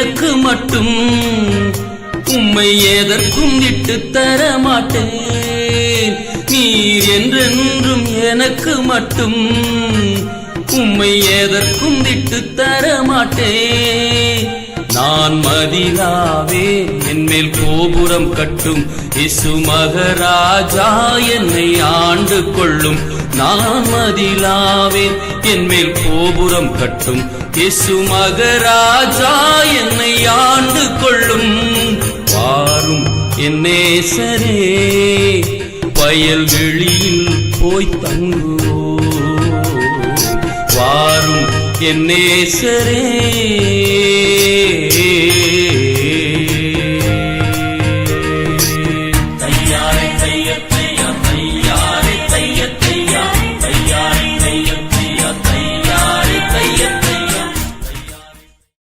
எனக்கு மட்டும் உம்மை எதற்கும் விட்டு தர மாட்டேன். நீர் என்றென்றும் எனக்கு மட்டும் உம்மை எதற்கும் விட்டு தர மாட்டேன். நான் மதிலாவே என்மேல் கோபுரம் கட்டும் இசு மகராஜா என்னை ஆண்டு கொள்ளும். நான் மதிலாவே என்மேல் கோபுரம் கட்டும் இசு மகராஜா என்னை ஆண்டு கொள்ளும் பாரும் என்னே சரே வயல் வெளியில் போய் தங்குவோ. வாரும் என்னே சரே Yeah.